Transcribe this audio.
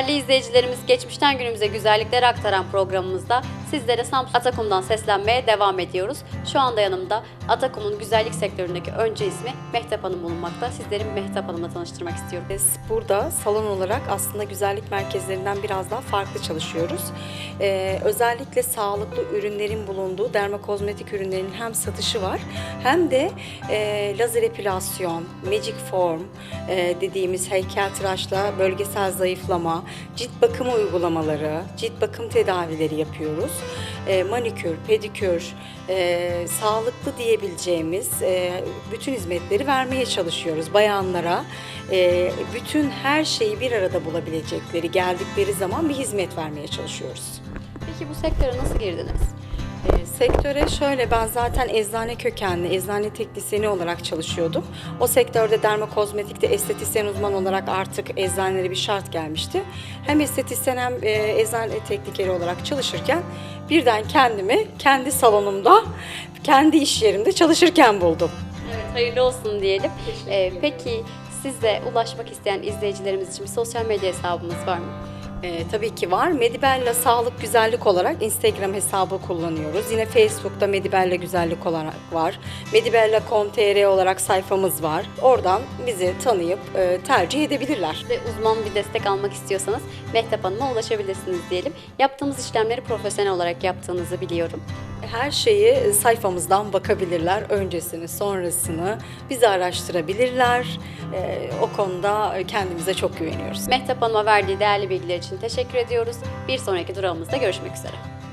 Değerli izleyicilerimiz geçmişten günümüze güzellikleri aktaran programımızda sizlere Samsun Atakum'dan seslenmeye devam ediyoruz. Şu anda yanımda Atakum'un güzellik sektöründeki önce ismi Mehtap Hanım bulunmakta. Sizleri Mehtap Hanım'la tanıştırmak istiyorum. Biz burada salon olarak aslında güzellik merkezlerinden biraz daha farklı çalışıyoruz. Ee, özellikle sağlıklı ürünlerin bulunduğu dermokozmetik ürünlerin hem satışı var hem de e, lazer epilasyon, magic form e, dediğimiz heykeltıraşla bölgesel zayıflama, cilt bakımı uygulamaları, cilt bakım tedavileri yapıyoruz. E, manikür, pedikür, e, sağlıklı diyebileceğimiz e, bütün hizmetleri vermeye çalışıyoruz bayanlara. e, bütün her şeyi bir arada bulabilecekleri, geldikleri zaman bir hizmet vermeye çalışıyoruz. Peki bu sektöre nasıl girdiniz? Sektöre şöyle ben zaten eczane kökenli, eczane teknisyeni olarak çalışıyordum. O sektörde dermokozmetikte estetisyen uzman olarak artık eczanelere bir şart gelmişti. Hem estetisyen hem e, eczane teknikeri olarak çalışırken birden kendimi kendi salonumda, kendi iş yerimde çalışırken buldum. Evet, hayırlı olsun diyelim. Ee, peki size ulaşmak isteyen izleyicilerimiz için bir sosyal medya hesabımız var mı? Ee, tabii ki var. Medibella Sağlık Güzellik olarak Instagram hesabı kullanıyoruz. Yine Facebook'ta Medibella Güzellik olarak var. Medibella.com.tr olarak sayfamız var. Oradan bizi tanıyıp e, tercih edebilirler. Size uzman bir destek almak istiyorsanız Mehtap Hanım'a ulaşabilirsiniz diyelim. Yaptığımız işlemleri profesyonel olarak yaptığınızı biliyorum. Her şeyi sayfamızdan bakabilirler. Öncesini, sonrasını bizi araştırabilirler. Ee, o konuda kendimize çok güveniyoruz. Mehtap Hanım'a verdiği değerli bilgiler için teşekkür ediyoruz. Bir sonraki durağımızda görüşmek üzere.